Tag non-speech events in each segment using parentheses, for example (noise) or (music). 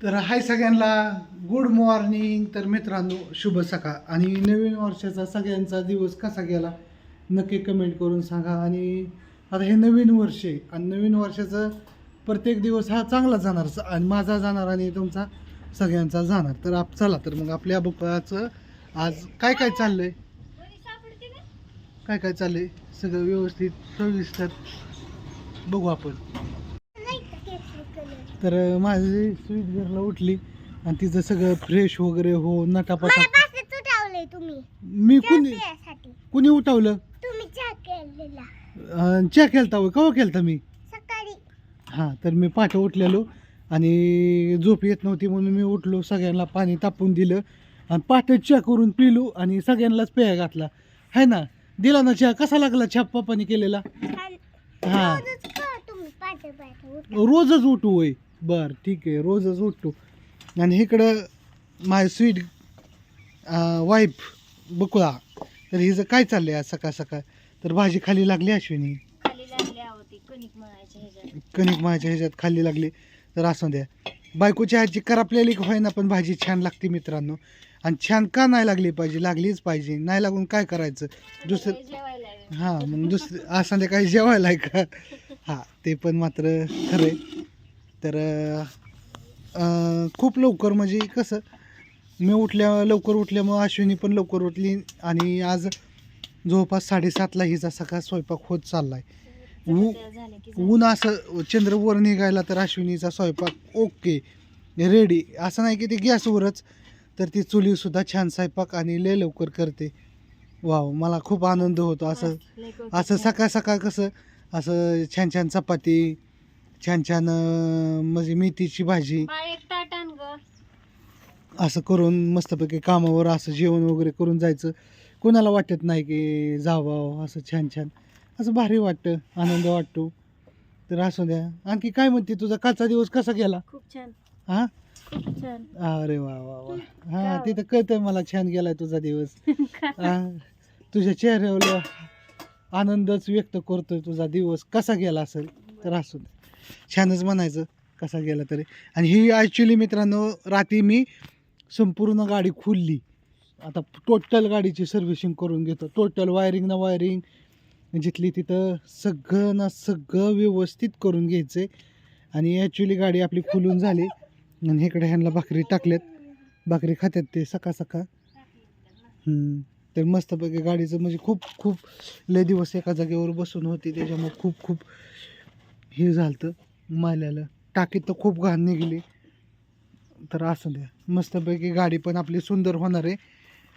तर हाय सगळ्यांना good morning तर मित्रांनो शुभ सकाळ. आणि नवीन वर्षाचा सगळ्यांचा दिवस कसा गेला नक्की कमेंट करून सांगा. आणि आता हे नवीन वर्ष आहे. आणि नवीन वर्षाचं प्रत्येक दिवस हा चांगला जाणार. आणि माझा जाणार आणि तुमचा सगळ्यांचा जाणार. तर आप चला तर मग आपल्या बुकाचं आज काय काय चाललंय? काय काय चाललंय? सगळं व्यवस्थित सविस्तर बघू आपण. तर माझी स्वीट घरला उठली आणि तिचं सगळं फ्रेश वगैरे हो नटापटा. तुम्ही. मी कुणी कुणी उठवलं? तुम्ही चहा केलेला. अं, चहा केलता होय? कवा केलता मी? सकाळी. हां तर मी पाठ उठलेलो आणि झोप येत नव्हती म्हणून मी उठलो सगळ्यांना पाणी तापून दिलं आणि पाठ चहा करून पिलो आणि सगळ्यांनाच पेया घातला. है ना? दिला ना चहा? कसा लागला चहा पप्पाने केलेला? छान. हां. रोजच तुम्ही रोजच उठू होय. बर ठीक आहे. रोजच उठतो. आणि इकडं माय स्वीट वाईफ बकुळा तर हिचं काय चाललंय आज सकाळ सकाळ? तर भाजी खाली लागली अश्विनी. खाली लागली होती कणिक माझ्या ह्याच्यात. खाली लागली. तर असं द्या. बायकोच्या हातची करापलेली होईना पण भाजी छान लागते मित्रांनो. आणि छान का नाही लागली पाहिजे? लागलीच पाहिजे. नाही लागून काय करायचं? दुसरं. हां मग दुसरं आज संध्याकाळी जेवायला आहे का हां ते पण मात्र खरं आहे. तर खूप लवकर म्हणजे कसं मी उठल्या लवकर उठल्यामुळं अश्विनी पण लवकर उठली आणि आज जवळपास साडेसातला हिचा सकाळ स्वयंपाक होत चालला आहे ऊ ऊन असं चंद्र वर निघायला तर अश्विनीचा स्वयंपाक ओके रेडी. असं नाही की ते गॅसवरच तर ती चुलीसुद्धा छान स्वयंपाक आणि लय लवकर करते. वाव मला खूप आनंद होतो. असं असं. सकाळ सकाळ कसं असं छान छान चपाती छान छान अं, म्हणजे मेथीची भाजी. बाळ एक ताट आण ग. असं करून मस्तपैकी कामावर असं जेवण वगैरे करून जायचं. कोणाला वाटत नाही की जावं असं छान छान. असं भारी वाटतं आनंद वाटतो. तर असू द्या. आणखी काय म्हणते तुझा कालचा दिवस कसा गेला? खूप छान. हा? खूप छान. अरे वा वा वा. हा? तिथं कळतंय मला छान गेलाय तुझा दिवस? (laughs) हा, तुझ्या चेहऱ्यावर आनंदच व्यक्त करतोय तुझा दिवस. कसा गेला असेल? तर असू दे छानच म्हणायचं कसा गेला तरी. आणि ही ॲक्च्युली मित्रांनो रात्री मी संपूर्ण गाडी खुलली. आता टोटल गाडीची सर्व्हिसिंग करून घेतो. टोटल वायरिंग ना वायरिंग जिथली तिथं सगळं ना सगळं व्यवस्थित करून घ्यायचं आणि ॲक्च्युली गाडी आपली खुलून झाली. आणि इकडे ह्यांना भाकरी टाकल्यात. भाकरी खात्यात ते सकाळ सकाळ. तर मस्तपैकी गाडीचं म्हणजे खूप खूप लय दिवस एका जागेवर बसून होती. त्याच्यामुळे खूप खूप हे झालं माल्याला. टाकीत तर खूप घाण निघली. तर असं द्या. मस्तपैकी गाडी पण आपली सुंदर होणार आहे.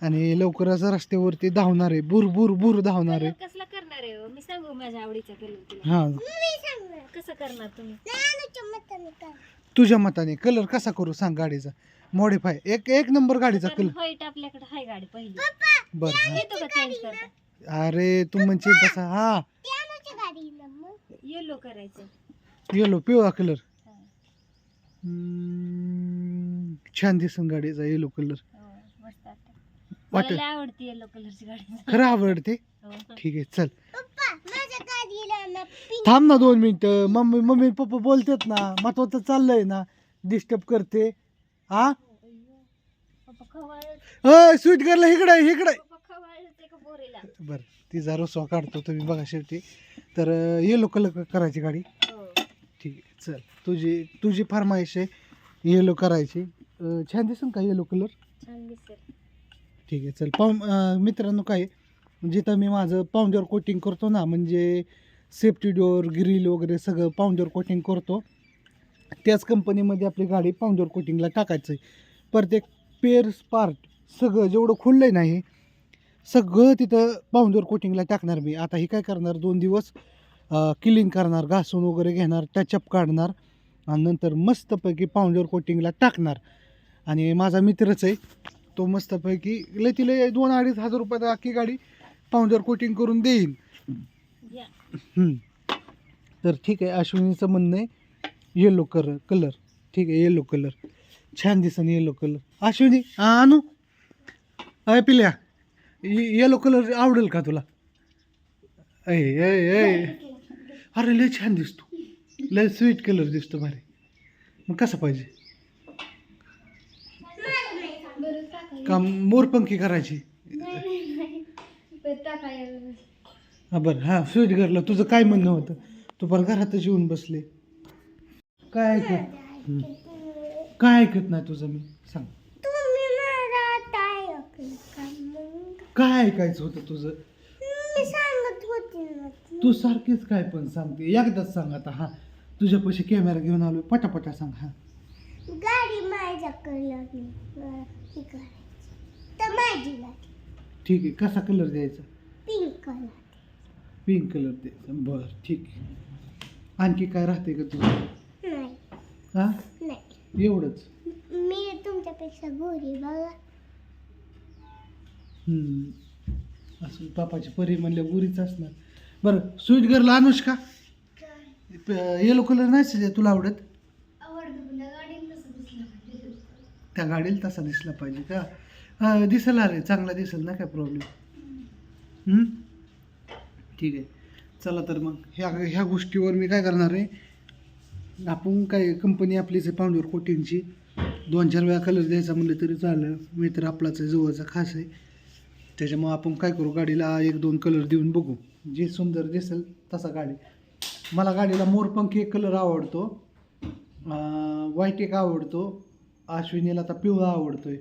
आणि लवकरच रस्त्यावरती धावणार आहे. बुर बुर बुर धावणार आहे. कलर कसला करणार आहे हो? मी सांगू माझ्या आवडीचा कलर तुला. हां. कसं करणार तुम्ही? तुझ्या मताने. कलर कसा करू सांग गाडीचा? मॉडीफाय एक एक नंबर गाडीचा कलर. व्हाईट आपल्याकडे गाडी पहिली. बरं. हां. अरे तू म्हणजे तसा. हा. येलो करायचं. येलो पिवळा कलर हा. छान दिसन गाडीचा येलो कलर हो, मस्त वाटतं. मला लय आवडती येलो कलरची गाडी. खरं आवडते? हो. ठीक आहे चल. थांब ना दोन मिनिटं. मम्मी मम्मी पप्पा बोलतात ना. महत्वाचं चाललंय ना. डिस्टर्ब करते. हा? स्वीट गर्ल इकडे इकडे. बरं. तिचा रसवा काढतो तुम्ही बघा शेवटी. तर येलो कलर करायची गाडी. ठीक आहे चल. तुझी तुझी फरमाईश आहे येलो करायची. अं, छान दिसन का येलो कलर छान दिसेल ठीक आहे चल. पाऊ अं, मित्रांनो काय जिथं मी माझं पाऊंडवर कोटिंग करतो ना म्हणजे सेफ्टी डोअर ग्रिल वगैरे सगळं पाऊंडवर कोटिंग करतो. त्याच कंपनीमध्ये आपली गाडी पाऊंडवर कोटिंगला टाकायचं आहे. प्रत्येक पेअर पार्ट सगळं जेवढं खुललं आहे नाही सगळं तिथं पाऊंडवर कोटिंगला टाकणार मी. आता हे काय करणार? दोन दिवस क्लीन करणार घासून वगैरे घेणार टचअप काढणार आणि नंतर मस्तपैकी पाऊंडवर कोटिंगला टाकणार. आणि माझा मित्रच आहे तो मस्तपैकी लय तिला दोन अडीच हजार रुपयात अख्खी गाडी पाऊंडवर कोटिंग करून देईन. तर ठीक आहे अश्विनीचं म्हणणं आहे येलो कलर कलर ठीक आहे येलो कलर छान दिसन येलो कलर अश्विनी आणू अय पिल्या. येलो कलर आवडेल का तुला? ऐ ऐ अरे लय छान दिसतो. लय स्वीट कलर दिसतो भारी. मग कसा पाहिजे? का मोरपंखी करायची? हा बरं. हां स्वीट घरला तुझं काय म्हणणं होतं? तू पण घरातच येऊन बसले. काय ऐकत? काय ऐकत नाही तुझं मी? सांग. काय ऐकायचं होतं तुझं? सांगत होती ना तू. सारखीच काय पण सांगते. एकदाच सांग आता हा. तुझ्यापाशी कॅमेरा घेऊन आलो पटापटा सांग हा. गाडी माझ्याकडे लागली हे करायची. तर माझी लागली ठीक आहे. कसा कलर द्यायचा? पिंक कलर पिंक कलर द्यायचा. बरं ठीक आहे. आणखी काय राहते का तुझं? नाही. हा? नाही. एवढंच. मी तुमच्यापेक्षा गोरी बघा. हम्म. असं पापाची परी म्हणल्या गुरीच असणार. बरं स्वीट गर्लला अनुष्का? येलो कलर नाही सजे तुला आवडत? त्या गाडीला तसा दिसला पाहिजे का? हा दिसेल अरे चांगला दिसेल ना काय प्रॉब्लेम ठीक आहे. चला तर मग ह्या ह्या गोष्टीवर मी काय करणार आहे? आपण काय कंपनी आपलीच आहे पाऊंडवर कोटिंगची दोन चार वेळा कलर द्यायचा म्हणलं तरी चालेल. मी तर आपलाच आहे जवळचा खास आहे. त्याच्यामुळं आपण काय करू गाडीला एक दोन कलर देऊन बघू. जे सुंदर दिसेल तसा गाडी. मला गाडीला मोरपंखी एक कलर आवडतो. व्हाईट एक आवडतो. अश्विनीला आता पिवळा आवडतोय.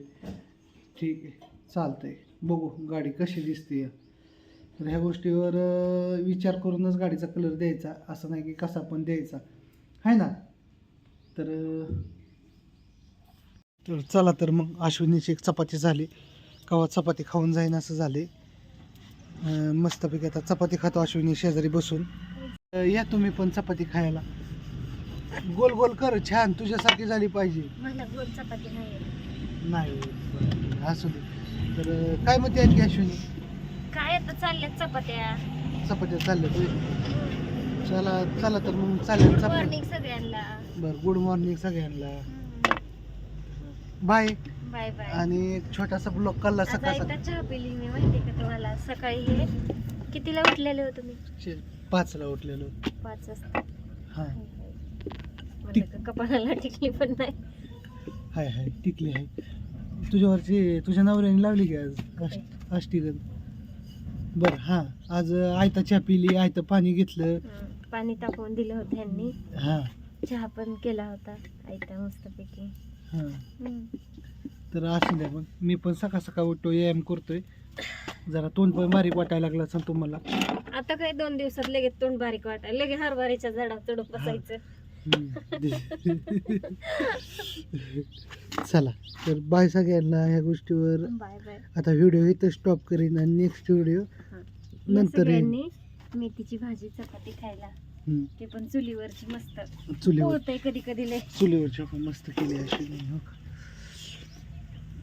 ठीक आहे चालतंय. बघू गाडी कशी दिसते. तर ह्या गोष्टीवर विचार करूनच गाडीचा कलर द्यायचा. असं नाही की कसा पण द्यायचा. आहे ना? तर तर चला तर मग अश्विनीची एक चपाती झाली. कवा चपाती खाऊन जाईन असं झाले मस्तपैकी आता चपाती खातो अश्विनी शेजारी बसून. या तुम्ही पण चपाती खायला. गोल गोल कर छान तुझ्यासारखी झाली पाहिजे. नाही असू दे. तर काय म्हणते आणखी अश्विनी? काय आता चालल्यात चपात्या. चपात्या चालल्या चला चला तर मग चालेल चपाती सगळ्यांना. बरं गुड मॉर्निंग सगळ्यांना. बाय बाय बाय आणि एक छोटासा ब्लॉक काढला सकाळ एकदा चहा पिली मी माहिती का तुम्हाला? सकाळी हे कितीला उठलेले हो तुम्ही? शे- पाचला उठलेलो. पाच वाजता. हां म्हणलं का कपाळाला टिकली पण नाही. हाय हाय. टिकली आहे तुझ्यावरची तुझ्या नवऱ्याने लावली की आज? अष्ट अष्टीगन बरं हां. आज आयता चहा पिली आयतं पाणी घेतलं. हं, पाणी तापवून दिलं होतं यांनी. हां. चहा पण केला होता आयता मस्तपैकी. तर असू द्या मग मी पण सकाळ सकाळ उठतो व्यायाम करतोय. जरा तोंड पण बारीक वाटायला लागला असेल तुम्हाला. आता काय दोन दिवसात लगेच तोंड बारीक वाटायला लगेच हरभऱ्याच्या झाडावर चढून बसायचं. (laughs) चला तर बाय सगळ्यांना ह्या गोष्टीवर. Bye bye. आता व्हिडिओ इथं स्टॉप करीन आणि नेक्स्ट व्हिडिओ नंतर येईन. मेथीची भाजी चपाती खायला. ते पण चुलीवरची मस्त चुलीवर. होतंय कधी कधी लय. चुलीवरची आपण मस्त केली अशी. हो का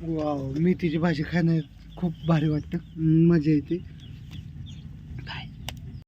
वाव मेथीची भाजी खाणं खूप भारी वाटतं. मजा येते.